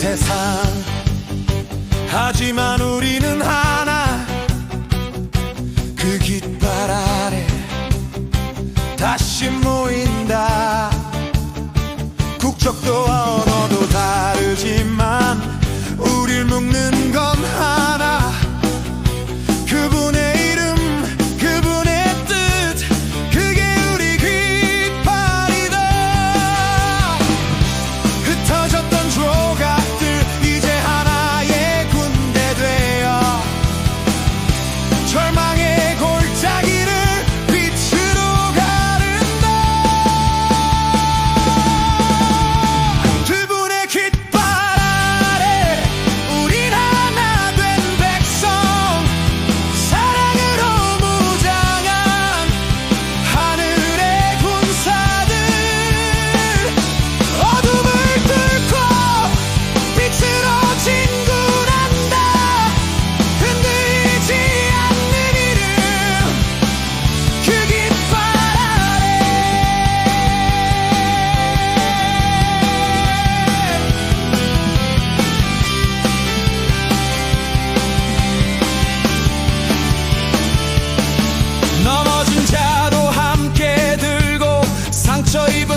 세상. 하지만 우리는 하나. 그 깃발 아래 다시 모인다. 국적도 언어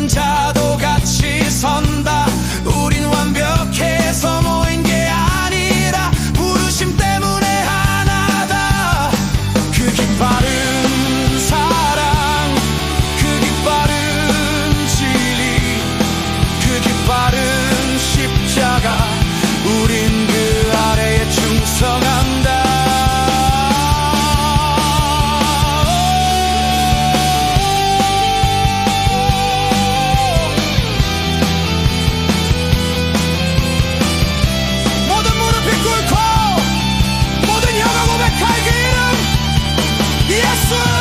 자도 같이 선다. 우린 완벽해서 모인 게 아니라 부르심 때문에 하나다. 그 깃발을 Yes, sir.